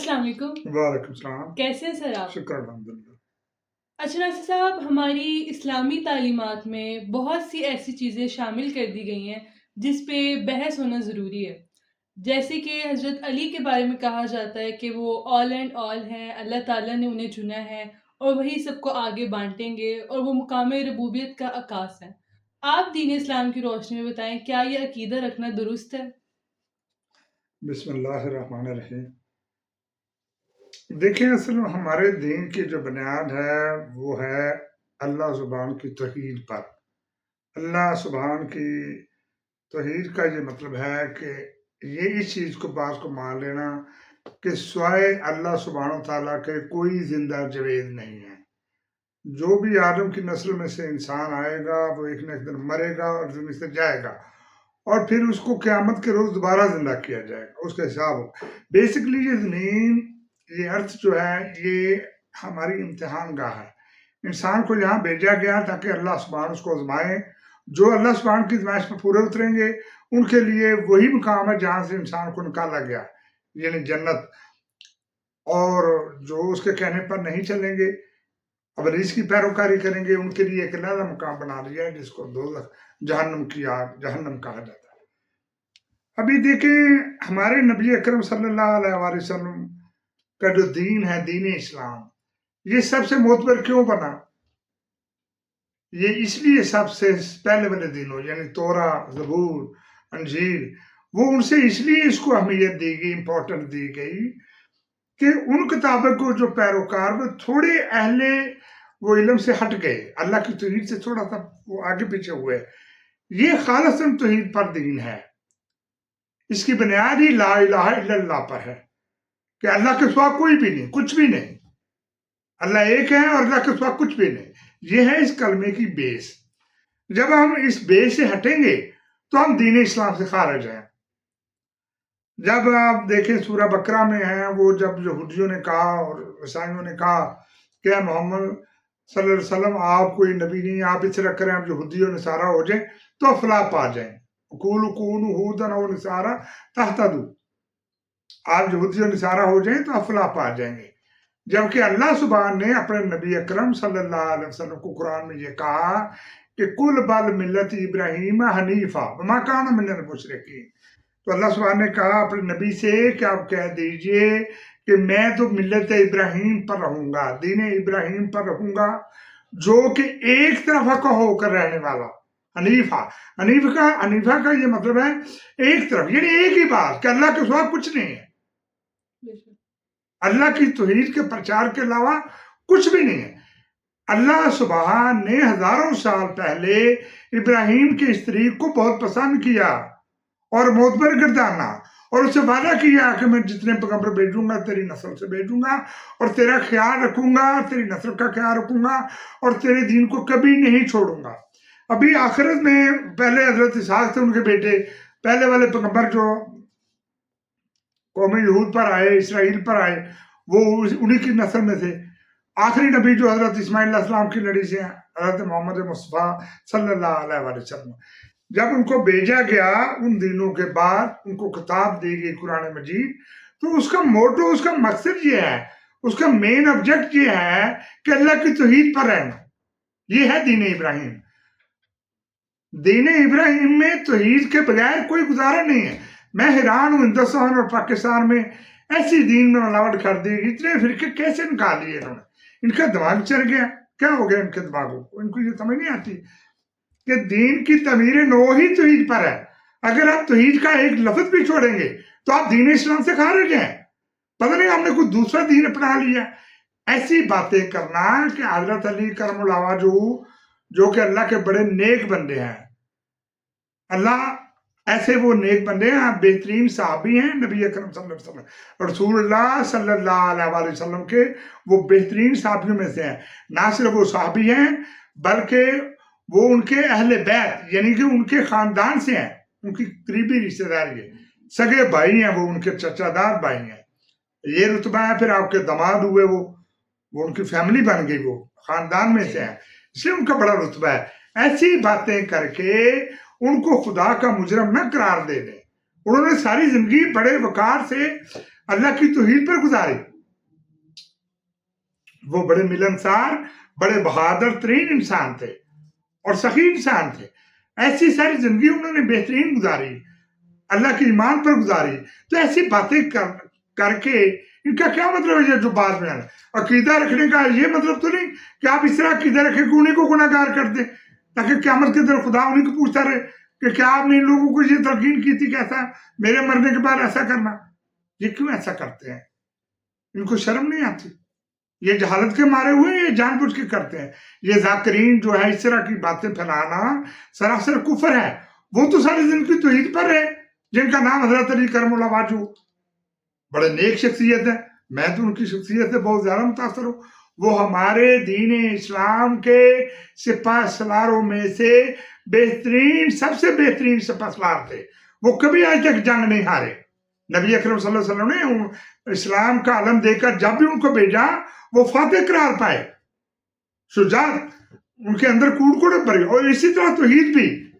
السلام علیکم۔ وعلیکم السلام۔ کیسے ہیں سر آپ؟ شکر الحمدللہ۔ اچھا ناصر صاحب ہماری اسلامی تعلیمات میں بہت سی ایسی چیزیں شامل کر دی گئی ہیں جس پہ بحث ہونا ضروری ہے۔ جیسے کہ حضرت علی کے بارے میں کہا جاتا ہے کہ وہ آل اینڈ آل ہیں اللہ تعالیٰ نے انہیں چنا ہے اور وہی سب کو آگے بانٹیں گے اور وہ مقام ربوبیت کا عکاس ہے آپ دین اسلام کی روشنی میں بتائیں کیا یہ عقیدہ رکھنا درست ہے؟ بسم اللہ الرحمن الرحیم۔ دیکھیں اصل میں ہمارے دین کی جو بنیاد ہے، وہ ہے اللہ زبان کی توحید پر۔ اللہ سبحان کی توحید کا یہ مطلب ہے کہ یہ اس چیز کو بات کو مان لینا کہ سوائے اللہ سبحانہ و تعالیٰ کے کوئی زندہ جوید نہیں ہے۔ جو بھی آدم کی نسل میں سے انسان آئے گا، وہ ایک نہ ایک دن مرے گا اور زمین سے جائے گا۔ اور پھر اس کو قیامت کے روز دوبارہ زندہ کیا جائے گا، اس کا حساب ہو۔ بیسکلی یہ زمین یہ ارتھ جو ہے، یہ ہماری امتحان گاہ ہے۔ انسان کو یہاں بھیجا گیا تاکہ اللہ سبحان اس کو آزمائے۔ جو اللہ سبحان کی ازمائش پر پورے اتریں گے، ان کے لیے وہی مقام ہے جہاں سے انسان کو نکالا گیا یعنی جنت۔ اور جو اس کے کہنے پر نہیں چلیں گے ابلیس کی پیروکاری کریں گے، ان کے لیے ایک نیا مقام بنا لیا ہے، جس کو دو جہنم کی آگ جہنم کہا جاتا ہے۔ ابھی دیکھیں، ہمارے نبی اکرم صلی اللہ علیہ وآلہ وسلم کا جو دین ہے، دین اسلام، یہ سب سے معتبر کیوں بنا؟ یہ اس لیے سب سے پہلے والے دنوں یعنی تورا زبور، انجیل، وہ ان سے اس لیے اس کو اہمیت دی گئی امپورٹنٹ دی گئی کہ ان کتابوں کو جو پیروکار وہ تھوڑے اہل وہ علم سے ہٹ گئے۔ اللہ کی توحید سے تھوڑا سا وہ آگے پیچھے ہوئے۔ یہ خالص توحید پر دین ہے۔ اس کی بنیاد ہی لا الہ الا اللہ پر ہے۔ کہ اللہ کے سوا کوئی بھی نہیں، کچھ بھی نہیں۔ اللہ ایک ہے اور اللہ کے سوا کچھ بھی نہیں۔ یہ ہے اس کلمے کی بیس۔ جب ہم اس بیس سے ہٹیں گے تو ہم دین اسلام سے خارج ہیں۔ جب آپ دیکھیں سورہ بکرا میں ہیں، وہ جب یہودیوں نے کہا اور عیسائیوں نے کہا کہ محمد صلی اللہ علیہ وسلم، آپ کوئی نبی نہیں، آپ اس طرح کریں، آپ یہودی و نصارہ ہو جائیں تو افلا پا جائیں۔ کول کون ہودن و نصارہ تحت دو آپ یہودی و نصارہ ہو جائیں تو افلا پا جائیں گے۔ جبکہ اللہ سبحان نے اپنے نبی اکرم صلی اللہ علیہ وسلم کو قرآن میں یہ کہا کہ کل بل ملت ابراہیم حنیفہ وما کان من تو اللہ سبحان نے کہا اپنے نبی سے کہ آپ کہہ دیجیے کہ میں تو ملت ابراہیم پر رہوں گا، دین ابراہیم پر رہوں گا، جو کہ ایک طرف کا ہو کر رہنے والا۔ حنیفہ حنیف کا حنیفہ کا یہ مطلب ہے ایک طرف۔ یعنی ایک ہی بات کہ اللہ کے سوا کچھ نہیں ہے۔ اللہ کی توحید کے پرچار کے علاوہ کچھ بھی نہیں ہے۔ اللہ سبحان نے ہزاروں سال پہلے ابراہیم کی استری کو بہت پسند کیا اور معتبر گردانا اور اس سے وعدہ کیا کہ میں جتنے پیغمبر بھیجوں گا تیری نسل سے بھیجوں گا اور تیرا خیال رکھوں گا تیری نسل کا خیال رکھوں گا اور تیرے دین کو کبھی نہیں چھوڑوں گا۔ ابھی آخرت میں پہلے حضرت اسحاق تھے ان کے بیٹے، پہلے والے پیغمبر جو قوم یہود پر آئے، اسرائیل پر آئے، وہ انہی کی نسل میں تھے۔ آخری نبی جو حضرت اسماعیل علیہ السلام کی لڑی سے حضرت محمد مصطفیٰ صلی اللہ علیہ وسلم۔ جب ان کو بھیجا گیا ان دنوں کے بعد، ان کو کتاب دی گئی قرآن مجید، تو اس کا موٹو، اس کا مقصد یہ ہے، اس کا مین آبجیکٹ یہ ہے کہ اللہ کی توحید پر رہنا۔ یہ ہے دین ابراہیم۔ دین ابراہیم میں توحید کے بغیر کوئی گزارا نہیں ہے۔ میں حیران ہوں ہندوستان اور پاکستان میں ایسی دین میں ملاوٹ کر دی، اتنے فرقے کیسے نکال لیے انہوں نے؟ ان کا دماغ چل گیا۔ کیا ہو گیا ان کے دماغوں کو؟ ان کو یہ سمجھ نہیں آتی کہ دین کی تعمیر نو ہی توحید پر ہے۔ اگر آپ توحید کا ایک لفظ بھی چھوڑیں گے تو آپ دین اسلام سے خارج ہیں۔ پتہ نہیں ہم نے کوئی دوسرا دین اپنا لیا۔ ایسی باتیں کرنا کہ حضرت علی کرم اللہ جو جو کہ اللہ کے بڑے نیک بندے ہیں اللہ ایسے وہ نیک بندے ہیں بہترین صحابی ہیں، نبی اکرم صلی اللہ علیہ وسلم۔ رسول اللہ صلی اللہ علیہ وآلہ وسلم کے وہ بہترین صحابیوں میں سے ہیں۔ نہ صرف وہ صحابی ہیں، بلکہ وہ ان کے اہل بیت یعنی کہ ان کے خاندان سے ہیں۔ ان کی قریبی رشتہ داری ہے سگے بھائی ہیں، وہ ان کے چچا دار بھائی ہیں۔ یہ رتبہ ہے، پھر آپ کے دماد ہوئے وہ وہ ان کی فیملی بن گئی، وہ خاندان میں سے ہیں۔ اس لیے ان کا بڑا رتبہ ہے۔ ایسی باتیں کر کے ان کو خدا کا مجرم نہ قرار دے دیں انہوں نے ساری زندگی بڑے وقار سے اللہ کی توحید پر گزاری وہ بڑے ملنسار، بڑے بہادر ترین انسان تھے اور سخی انسان تھے۔ ایسی ساری زندگی انہوں نے بہترین گزاری، اللہ کی ایمان پر گزاری۔ تو ایسی باتیں کر کر کے ان کا کیا مطلب ہے جو بعد میں آنا؟ عقیدہ رکھنے کا یہ مطلب تو نہیں کہ آپ اس طرح عقیدہ رکھیں کہ انہیں کو گناہ گار کر دیں۔ تاکہ قیامت کے دل خدا انہیں کو پوچھتا رہے کہ کیا آپ نے ان لوگوں کو یہ تلقین کی تھی کہ ایسا میرے مرنے کے بعد ایسا کرنا؟ یہ کیوں ایسا کرتے ہیں؟ ان کو شرم نہیں آتی؟ یہ جہالت کے مارے ہوئے یہ جان بوجھ کے کرتے ہیں؟ یہ ذاکرین جو ہے اس طرح کی باتیں پھیلانا سراسر کفر ہے۔ وہ تو ساری زندگی توحید پر ہے جن کا نام حضرت علی کرم اللہ واجو بڑے نیک شخصیت ہے میں تو ان کی شخصیت سے بہت زیادہ متاثر ہوں۔ وہ ہمارے دین اسلام کے سپاہ سلاروں میں سے بہترین، سب سے بہترین سپاہ سوار تھے۔ وہ کبھی آج تک جنگ نہیں ہارے۔ نبی اکرم صلی اللہ علیہ وسلم نے اسلام کا علم دے کر جب بھی ان کو بھیجا، وہ فاتح قرار پائے۔ شجاعت ان کے اندر کوڑ کوڑے پڑے اور اسی طرح توحید بھی۔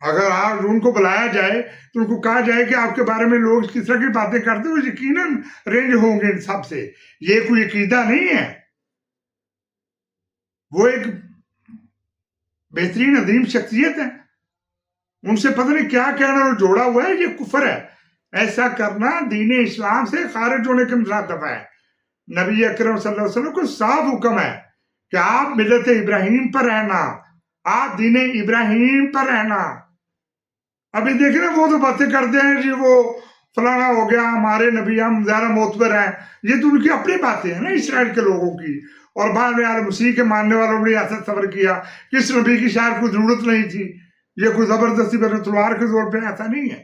اگر آج ان کو بلایا جائے، تو ان کو کہا جائے کہ آپ کے بارے میں لوگ کس طرح کی باتیں کرتے وہ یقیناً رینج ہوں گے ان سب سے۔ یہ کوئی عقیدہ نہیں ہے۔ وہ ایک بہترین عظیم شخصیت ہے۔ ان سے پتہ نہیں کیا کہنا جوڑا ہوا ہے، یہ کفر ہے۔ ایسا کرنا دین اسلام سے خارج ہونے کے مطابق ہے۔ نبی اکرم صلی اللہ علیہ وسلم کو صاف حکم ہے کہ آپ ملت ابراہیم پر رہنا، آپ دین ابراہیم پر رہنا۔ ابھی دیکھ رہے وہ تو باتیں کرتے ہیں جی وہ فلانا ہو گیا، ہمارے نبی ہم زیادہ معتبر ہیں۔ یہ تو ان کی اپنی باتیں ہیں نا اسرائیل کے لوگوں کی۔ اور بعد میں یار مسیح کے ماننے والوں نے ایسا صبر کیا۔ اس نبی کی شاید کوئی ضرورت نہیں تھی۔ یہ کوئی زبردستی بر تلوار کے زور پہ ایسا نہیں ہے۔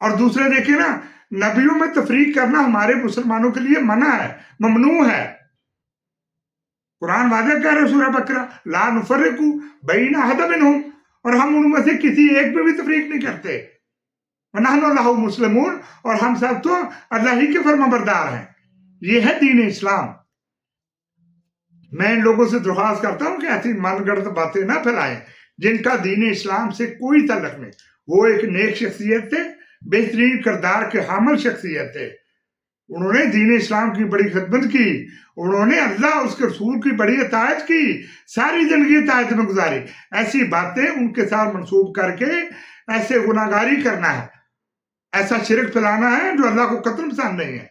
اور دوسرے دیکھیں نا، نبیوں میں تفریق کرنا ہمارے مسلمانوں کے لیے منع ہے، ممنوع ہے۔ قرآن واضح کہہ رہے سورہ بکرا لا نفرقو بین حد منہم۔ اور ہم ان میں سے کسی ایک پہ بھی تفریق نہیں کرتے۔ ونحن اللہ مسلمون اور ہم سب تو اللہ ہی کے فرما بردار ہیں۔ یہ ہے دین اسلام۔ میں ان لوگوں سے درخواست کرتا ہوں کہ ایسی من گڑھ باتیں نہ پھیلائیں جن کا دین اسلام سے کوئی تعلق نہیں۔ وہ ایک نیک شخصیت تھے، بہترین کردار کے حامل شخصیت تھے۔ انہوں نے دین اسلام کی بڑی خدمت کی، انہوں نے اللہ، اس کے رسول کی بڑی اطاعت کی، ساری زندگی اطاعت میں گزاری۔ ایسی باتیں ان کے ساتھ منسوب کر کے ایسے گناہگاری کرنا ہے۔ ایسا شرک پھیلانا ہے جو اللہ کو قتل پسند نہیں ہے۔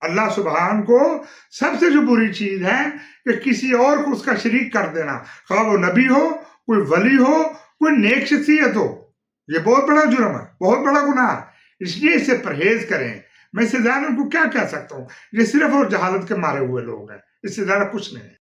اللہ سبحان کو سب سے جو بری چیز ہے کہ کسی اور کو اس کا شریک کر دینا۔ خواہ وہ نبی ہو، کوئی ولی ہو، کوئی نیک شخصیت ہو۔ یہ بہت بڑا جرم ہے، بہت بڑا گناہ ہے۔ اس لیے اسے پرہیز کریں۔ میں اس سے زیادہ ان کو کیا کہہ سکتا ہوں؟ یہ صرف اور جہالت کے مارے ہوئے لوگ ہیں۔ اس سے زیادہ کچھ نہیں ہے۔